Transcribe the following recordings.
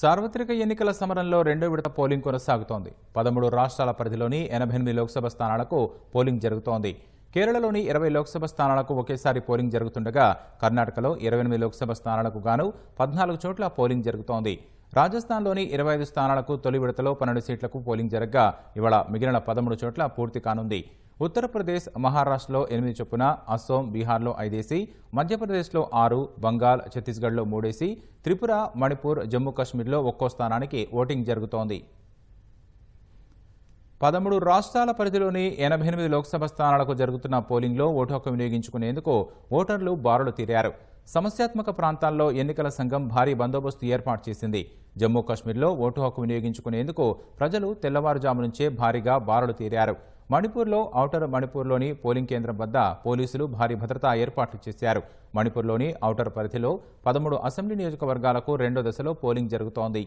సార్వత్రిక ఎన్నికల సమరంలో రెండో విడత పోలింగ్ కొనసాగుతోంది. పదమూడు రాష్ట్రాల పరిధిలోని ఎనభై ఎనిమిది లోక్సభ స్థానాలకు పోలింగ్ జరుగుతోంది. కేరళలోని ఇరవై లోక్సభ స్థానాలకు ఒకేసారి పోలింగ్ జరుగుతుండగా కర్ణాటకలో ఇరవై ఎనిమిది లోక్సభ స్థానాలకు గాను పద్నాలుగు చోట్ల పోలింగ్ జరుగుతోంది. రాజస్థాన్లోని ఇరవై ఐదు స్థానాలకు తొలి విడతలో పన్నెండు సీట్లకు పోలింగ్ జరగగా ఇవాళ మిగిలిన పదమూడు చోట్ల పూర్తి కానుంది. ఉత్తరప్రదేశ్ మహారాష్ట్రలో ఎనిమిది చొప్పున అస్సోం బీహార్లో ఐదేసి మధ్యప్రదేశ్లో ఆరు బంగాల్ ఛత్తీస్గఢ్లో మూడేసి త్రిపుర మణిపూర్ జమ్మూ కాశ్మీర్లో ఒక్కో స్థానానికి ఓటింగ్ జరుగుతోంది. పదమూడు రాష్ట్రాల పరిధిలోని ఎనభై ఎనిమిది లోక్సభ స్థానాలకు జరుగుతున్న పోలింగ్లో ఓటు హక్కు వినియోగించుకునేందుకు ఓటర్లు బారులు తీరారు. సమస్యాత్మక ప్రాంతాల్లో ఎన్నికల సంఘం భారీ బందోబస్తు ఏర్పాటు చేసింది. జమ్మూ కాశ్మీర్లో ఓటు హక్కు వినియోగించుకునేందుకు ప్రజలు తెల్లవారుజాము నుంచే భారీగా బారులు తీరారు. మణిపూర్లో ఔటర్ మణిపూర్లోని పోలింగ్ కేంద్రం వద్ద పోలీసులు భారీ భద్రతా ఏర్పాట్లు చేశారు. మణిపూర్లోని ఔటర్ పరిధిలో పదమూడు అసెంబ్లీ నియోజకవర్గాలకు రెండో దశలో పోలింగ్ జరుగుతోంది.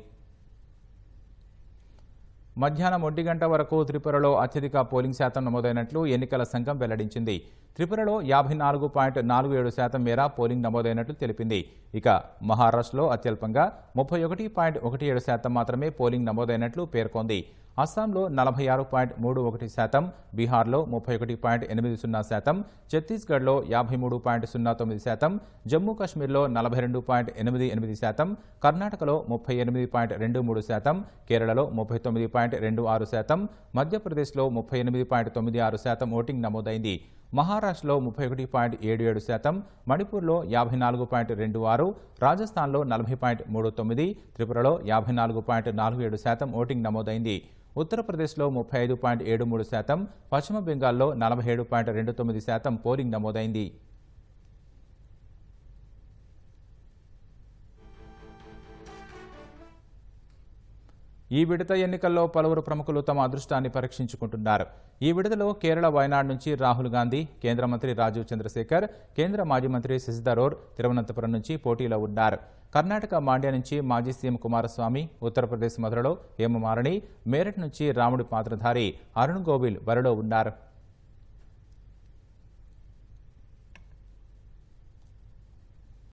మధ్యాహ్నం ఒంటి గంట వరకు త్రిపురలో అత్యధిక పోలింగ్ శాతం నమోదైనట్లు ఎన్నికల సంఘం వెల్లడించింది. త్రిపురలో యాభై నాలుగు పాయింట్ నాలుగు ఏడు శాతం మేర పోలింగ్ నమోదైనట్లు తెలిపింది. ఇక మహారాష్ట్రలో అత్యల్పంగా ముప్పై ఒకటి పాయింట్ ఒకటి ఏడు శాతం మాత్రమే పోలింగ్ నమోదైనట్లు పేర్కొంది. అస్సాంలో నలభై ఆరు పాయింట్ మూడు ఒకటి శాతం బీహార్లో ముప్పై ఒకటి పాయింట్ ఎనిమిది సున్నా శాతం ఛత్తీస్గఢ్లో యాభై మూడు పాయింట్ సున్నా తొమ్మిది శాతం జమ్మూ కాశ్మీర్లో నలభై రెండు పాయింట్ ఎనిమిది ఎనిమిది శాతం కర్ణాటకలో ముప్పై ఎనిమిది పాయింట్ రెండు మూడు శాతం కేరళలో ముప్పై తొమ్మిది పాయింట్ రెండు ఆరు శాతం మధ్యప్రదేశ్లో ముప్పై ఎనిమిది పాయింట్ తొమ్మిది ఆరు శాతం ఓటింగ్ నమోదైంది. మహారాష్ట్రలో ముప్పై ఒకటి పాయింట్ ఏడు ఏడు శాతం మణిపూర్లో యాభై నాలుగు పాయింట్ రెండు ఆరు రాజస్థాన్లో నలభై పాయింట్ మూడు తొమ్మిది త్రిపురలో యాభై నాలుగు పాయింట్ నాలుగు ఏడు శాతం ఓటింగ్ నమోదైంది. ఉత్తరప్రదేశ్లో ముప్పై ఐదు పాయింట్ ఏడు మూడు శాతం పశ్చిమ బెంగాల్లో నలభై ఏడు పాయింట్ రెండు తొమ్మిది శాతం పోలింగ్ నమోదైంది. ఈ విడత ఎన్నికల్లో పలువురు ప్రముఖులు తమ అదృష్టాన్ని పరీక్షించుకుంటున్నారు. ఈ విడతలో కేరళ వయనాడ్ నుంచి రాహుల్ గాంధీ కేంద్ర మంత్రి రాజీవ్ చంద్రశేఖర్ కేంద్ర మాజీ మంత్రి శశిధరోర్ తిరువనంతపురం నుంచి పోటీలో ఉన్నారు. కర్ణాటక మాండ్య నుంచి మాజీ సీఎం కుమారస్వామి ఉత్తరప్రదేశ్ మధురలో హేమమారణి మేరట్ నుంచి రాముడి పాత్రధారి అరుణ్ గోవిల్ బరిలో ఉన్నారు.